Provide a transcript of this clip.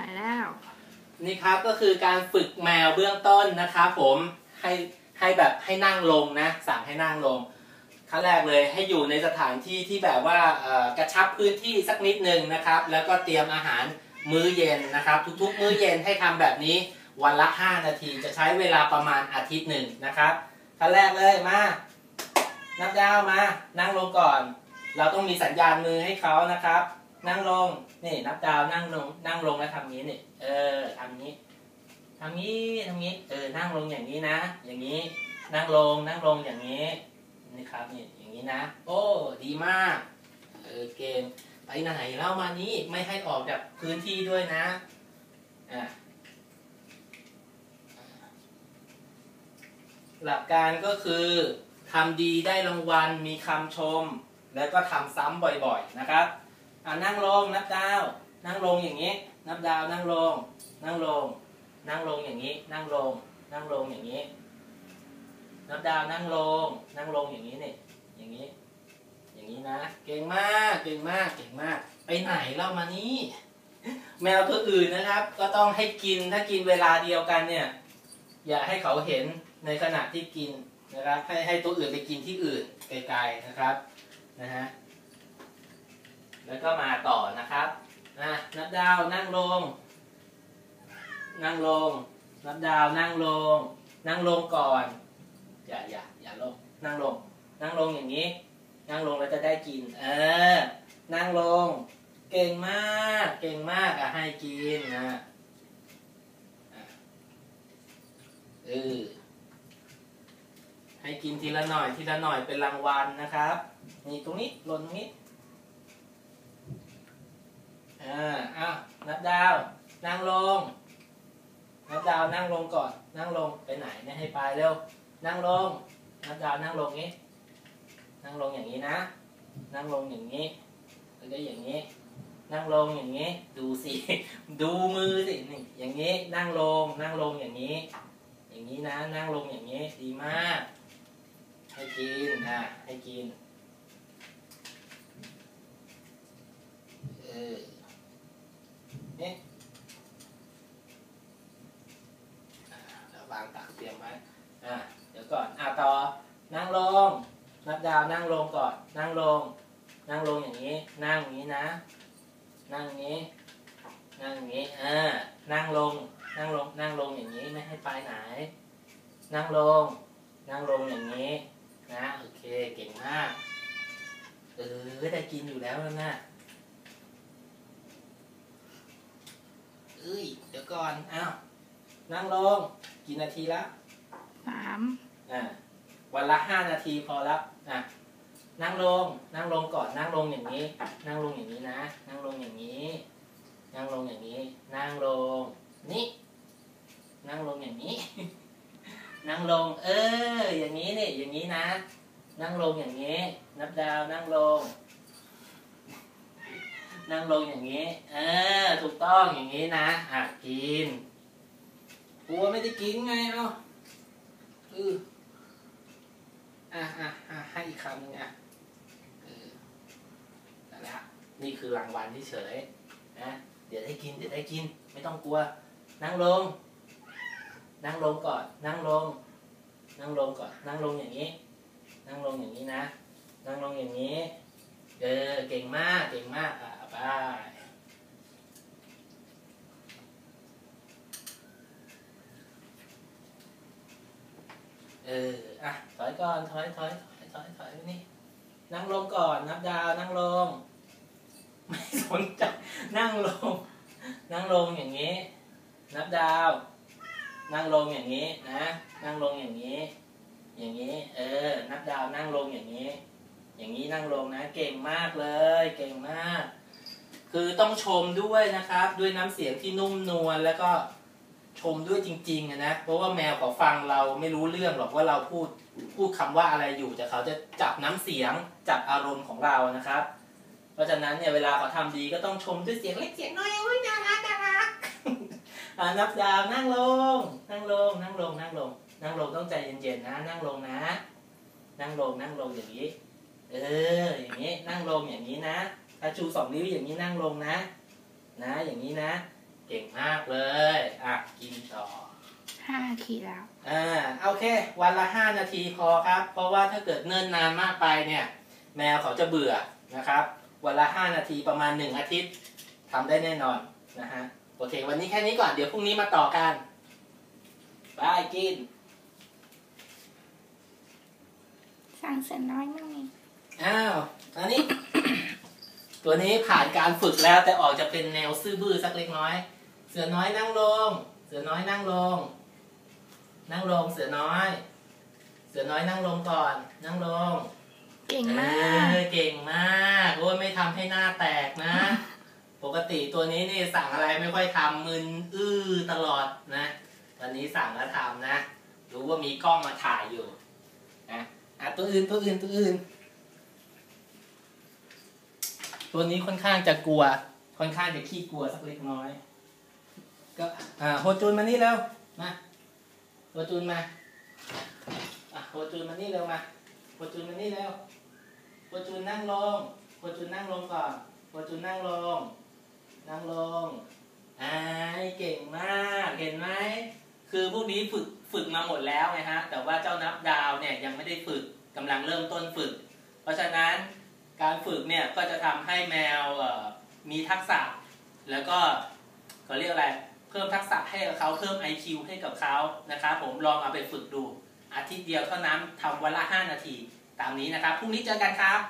ถ่ายแล้ว นี่ครับก็คือการฝึกแมวเบื้องต้นนะครับผมให้ให้แบบให้นั่งลงนะ สั่งให้นั่งลงขั้นแรกเลยให้อยู่ในสถานที่ที่แบบว่ากระชับพื้นที่สักนิดหนึ่งนะครับ แล้วก็เตรียมอาหารมื้อเย็นนะครับ ทุกๆ มื้อเย็นให้ทำแบบนี้วันละ 5 นาทีจะใช้เวลาประมาณอาทิตย์หนึ่งนะครับขั้นแรกเลยมานับดาวมา นั่งลงก่อน เราต้องมีสัญญาณมือให้เขานะครับ นั่งลง นี่นับดาวนั่งลง นั่งลงแล้วทำนี้นี่ เออทำนี้ทำนี้ทำนี้ เออ นั่งลงอย่างนี้นะ อย่างนี้ นั่งลง นั่งลงอย่างนี้ นี่ครับ นี่ อย่างนี้นะ โอ้ ดีมาก เออ เก่งไปไหนเล่ามานี้ ไม่ให้ออกจากพื้นที่ด้วยนะ อะหลักการก็คือทำดีได้รางวัล มีคำชม แล้วก็ทำซ้ำบ่อยๆ นะครับ อ่านั่งลงนับดาว นั่งลงอย่างนี้ นับดาวนั่งลง นั่งลง นั่งลงอย่างนี้ นั่งลง นั่งลงอย่างนี้ นับดาวนั่งลง นั่งลงอย่างนี้นี่อย่างนี้ อย่างนี้นะ เก่งมากเก่งมากเก่งมาก ไปไหนเล่ามานี่แมวตัวอื่นนะครับ ก็ต้องให้กินถ้ากินเวลาเดียวกันเนี่ย อย่าให้เขาเห็นในขณะที่กินนะครับ ให้ให้ตัวอื่นไปกินที่อื่นไกลๆนะครับนะฮะ แล้วก็มาต่อนะครับอะนับดาวนั่งลง นั่งลง นับดาวนั่งลง นั่งลงก่อน อย่าอย่าอย่าลง นั่งลง นั่งลงอย่างนี้ นั่งลงแล้วจะได้กิน เออ นั่งลง เก่งมาก เก่งมากอะให้กินนะอะเออให้กินทีละหน่อยทีละหน่อยเป็นรางวัลนะครับ นี่ตรงนี้หล่นตรงนี้ อ่าอ้าวนับดาว นั่งลง นับดาวนั่งลงก่อน นั่งลงไปไหนไม่ให้ไปเร็ว นั่งลง นับดาวนั่งลงนี้ นั่งลงอย่างนี้นะ นั่งลงอย่างนี้แล้วก็อย่างนี้ นั่งลงอย่างนี้ ดูสิ ดูมือสิ นี่ อย่างนี้ นั่งลง นั่งลงอย่างนี้ อย่างนี้นะ นั่งลงอย่างนี้ ดีมาก ให้กินอะให้กินเออ นี่อะแล้ววางตักเตรียมไว้อะเดี๋ยวก่อนอะต่อนั่งลง นับดาวนั่งลงก่อน นั่งลง นั่งลงอย่างนี้ นั่งอย่างนี้นะ นั่งอย่างนี้ นั่งอย่างนี้อ่านั่งลง นั่งลง นั่งลงอย่างนี้ไม่ให้ไปไหน นั่งลง นั่งลงอย่างนี้ นะ โอเค เก่งมาก เออ ได้กินอยู่แล้วนะ เอ้ยเดี๋ยวก่อน อ้าว นั่งลง กี่นาทีแล้วสามอ่า วันละห้านาทีพอแล้วอะนั่งลง นั่งลงก่อน นั่งลงอย่างนี้ นั่งลงอย่างนี้นะ นั่งลงอย่างนี้ นั่งลงอย่างนี้ นั่งลง นี่ นั่งลงอย่างนี้ นั่งลง เออ อย่างนี้นี่ อย่างนี้นะ นั่งลงอย่างนี้ นับดาว นั่งลง นั่งลงอย่างนี้ เออ ถูกต้องอย่างนี้นะอะกินกลัวไม่ได้กินไงเอ้าเอออะอะอะให้อีกคำหนึ่งอะเออนั่นแหละนี่คือรางวัลที่เฉยนะเดี๋ยวได้กินเดี๋ยวได้กิน ไม่ต้องกลัว นั่งลง นั่งลงก่อน นั่งลง นั่งลงก่อน นั่งลงอย่างนี้ นั่งลงอย่างนี้นะ นั่งลงอย่างนี้ เออ เก่งมาก เก่งมากอะ ไปเออ อะ ถอยก่อน ถอย ถอย ถอย ถอย ถอยนี่ นั่งลงก่อน นับดาว นั่งลง ไม่สนใจ นั่งลง นั่งลงอย่างนี้ นับดาว นั่งลงอย่างนี้นะ นั่งลงอย่างนี้ อย่างนี้ เออ นับดาว นั่งลงอย่างนี้ อย่างนี้นั่งลงนะ เก่งมากเลย เก่งมาก คือต้องชมด้วยนะครับ ด้วยน้ำเสียงที่นุ่มนวลแล้วก็ชมด้วยจริงๆนะเพราะว่าแมวเขาฟังเราไม่รู้เรื่องหรอกว่าเราพูดพูดคำว่าอะไรอยู่แต่เขาจะจับน้ำเสียงจับอารมณ์ของเรานะครับ เพราะฉะนั้นเนี่ยเวลาเขาทำดีก็ต้องชมด้วยเสียงเล็กเสียงน้อยอุ้ยน่ารักน่ารักอ่านับดาวนั่งลง นั่งลง นั่งลง นั่งลง นั่งลงต้องใจเย็นๆนะ นั่งลงนะ นั่งลงนั่งลงอย่างนี้ เออ อย่างนี้นั่งลงอย่างนี้นะ ชูสองนิ้วอย่างนี้นั่งลงนะ นะ อย่างนี้นะ เก่งมากเลย อะ กินต่อห้านาทีแล้วอ่าโอเค วันละห้านาทีพอครับ เพราะว่าถ้าเกิดเนิ่นนานมากไปเนี่ย แมวเขาจะเบื่อนะครับ วันละห้านาทีประมาณหนึ่งอาทิตย์ทำได้แน่นอนนะฮะโอเค วันนี้แค่นี้ก่อนเดี๋ยวพรุ่งนี้มาต่อกันบายกิน สั่งเสร็จน้อยมั่งนี่อ้าวอันนี้ ตัวนี้ผ่านการฝึกแล้วแต่ออกจะเป็นแนวซื่อบื้อสักเล็กน้อย เสือน้อยนั่งลง เสือน้อยนั่งลง นั่งลงเสือน้อย เสือน้อยนั่งลงก่อน นั่งลง เก่งมาเอกอเก่งมากโอ้ยไม่ทำให้หน้าแตกนะ ปกติตัวนี้นี่สั่งอะไรไม่ค่อยทำมึนอื้อตลอดนะวันนี้สั่งแล้วทำนะ รู้ว่ามีกล้องมาถ่ายอยู่นะอะตัวอื่นตัวอื่นตัวอื่น ตัวนี้ค่อนข้างจะกลัว ค่อนข้างจะขี้กลัวสักเล็กน้อย ก็อ่าโฮจูนมานี่เร็วมาโฮจูนมาอะโฮจูนมานี่เร็วมาโฮจูนมานี่เร็วโฮจูนนั่งลงโฮจูนนั่งลงก่อนโฮจูนนั่งลง นั่งลงอ่าเก่งมากเห็นไหมคือพวกนี้ฝึกฝึกมาหมดแล้วไงฮะแต่ว่าเจ้านับดาวเนี่ยยังไม่ได้ฝึกกำลังเริ่มต้นฝึก เพราะฉะนั้น การฝึกเนี่ยก็จะทำให้แมวมีทักษะ แล้วก็เขาเรียกอะไรเพิ่มทักษะให้กับเขาเพิ่ม IQ ให้กับเขานะครับผมลองเอาไปฝึกดูอาทิตย์เดียวเท่านั้นทำวันละ 5 นาที ตามนี้นะครับพรุ่งนี้เจอกันครับ